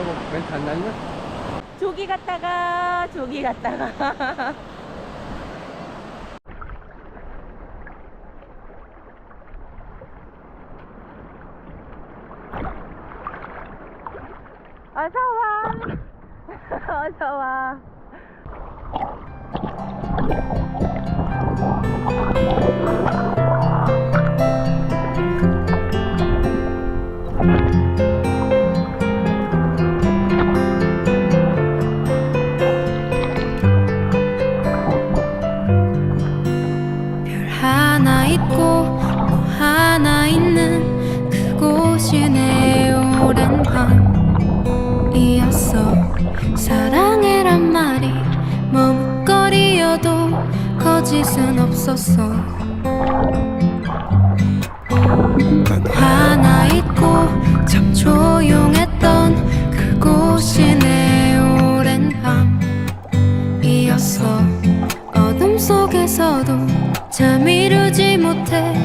하고 멘트 안 날려? 저기 갔다가 조기 갔다가. 어서와. 어서와. 거짓은 없었어. 난 하나 있고 참 조용했던 그곳이 내 오랜 밤이었어. 어둠 속에서도 잠 이루지 못해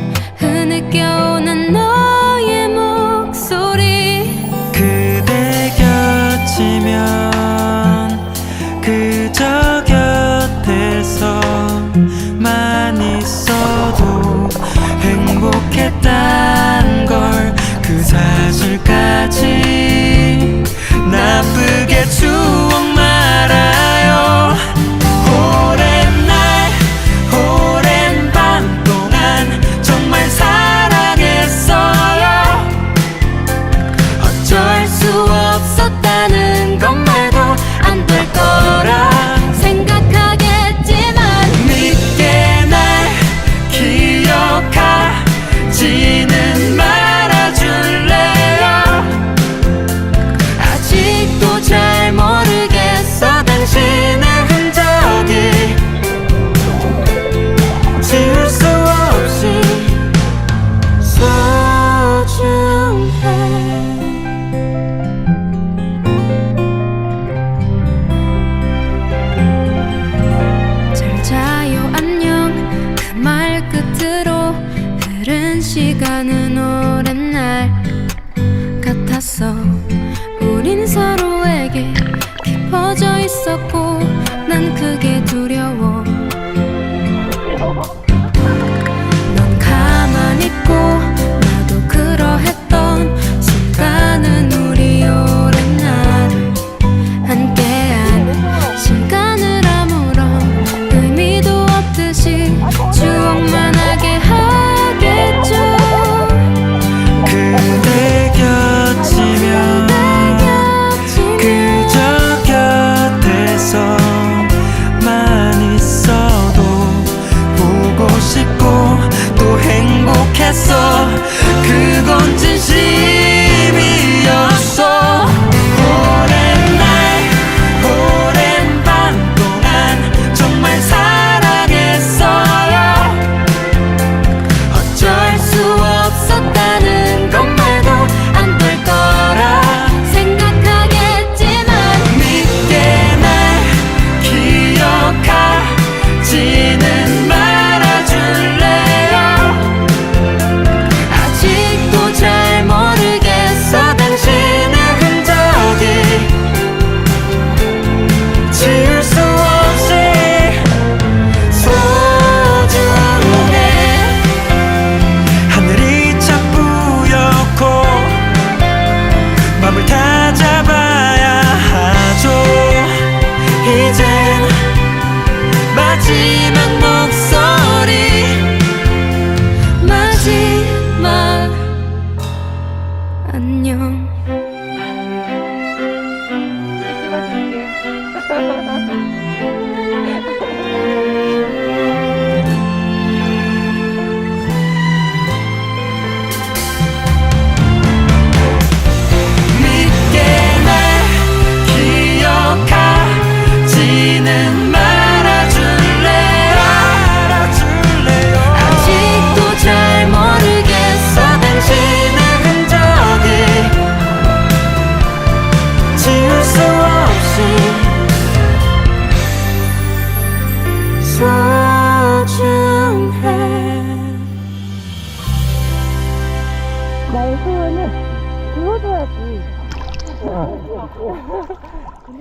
있었고 난 그게 두려워.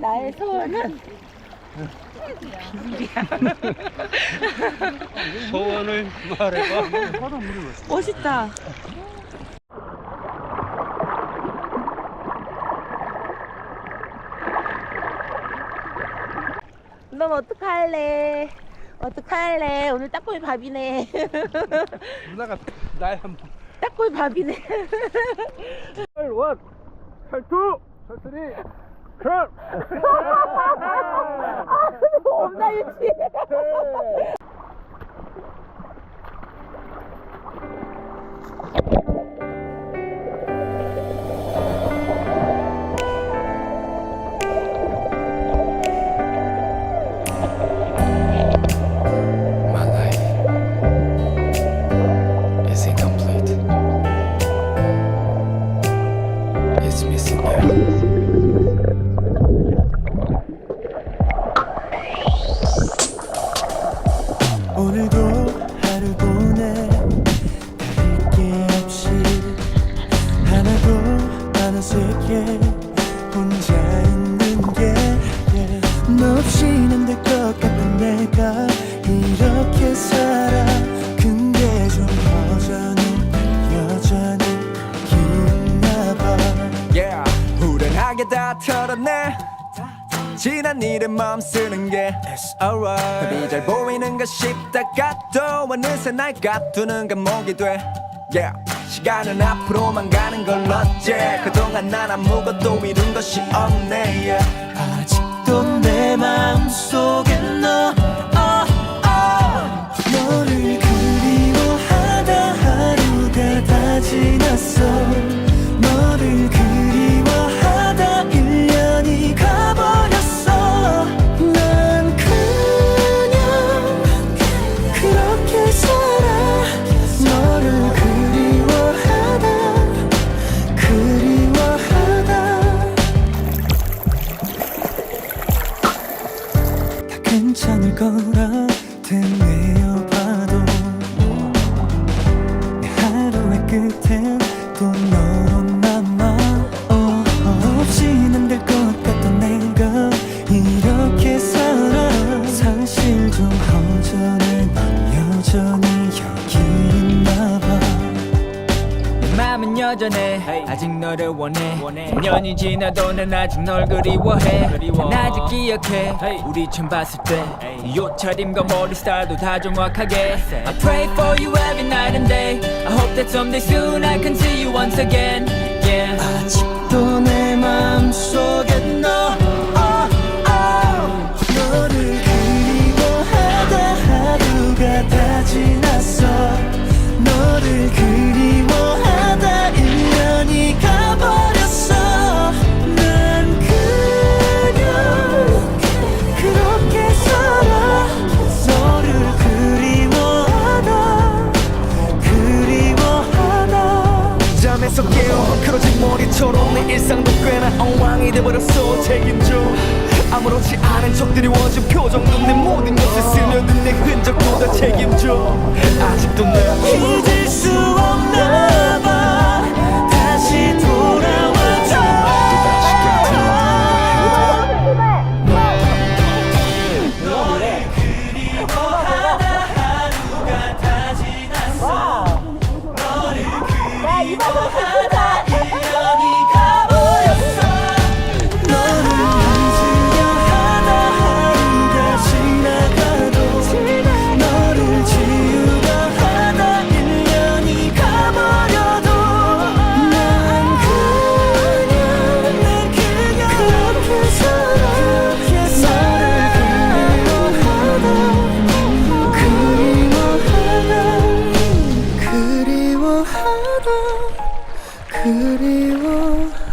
나의 소원은 소원을 말해봐. 멋있다. 넌 어떡할래? 어떡할래? 오늘 딱꼬이 밥이네. 누나가 나의 한 번. 딱꼬이 밥이네. 월 탈투, 탈투리, 컷. 겁나 유치 없이는 안 될 것 같은 내가 이렇게 살아. 근데 좀 여전히 여전히 기있나 봐. Yeah. 후련하게 다 털어내 지난 일에 마음 쓰는 게 It's alright. 답이 잘 보이는가 싶다가 또 어느새 날 가두는 감옥이 돼. Yeah. 시간은 앞으로만 가는 걸 어째. 그동안 난 아무것도 이룬 것이 없네. Yeah. 내 마음속에 너 너를 원해 년이 지나도 난 아직 널 그리워해 난 아직 기억해 우리 처음 봤을 때네 옷차림과 머리 스타일도 다 정확하게 I pray for you every night and day I hope that someday soon I can see you once again yeah. 아직도 내 마음속에 머리처럼 내 일상도 꽤나 엉망이 돼버렸어. 책임져 아무렇지 않은 척 드리워진 표정도 내 모든 것을 스며든 내 흔적도 다 책임져 아직도 내 잊을 수 없나 그리워하다.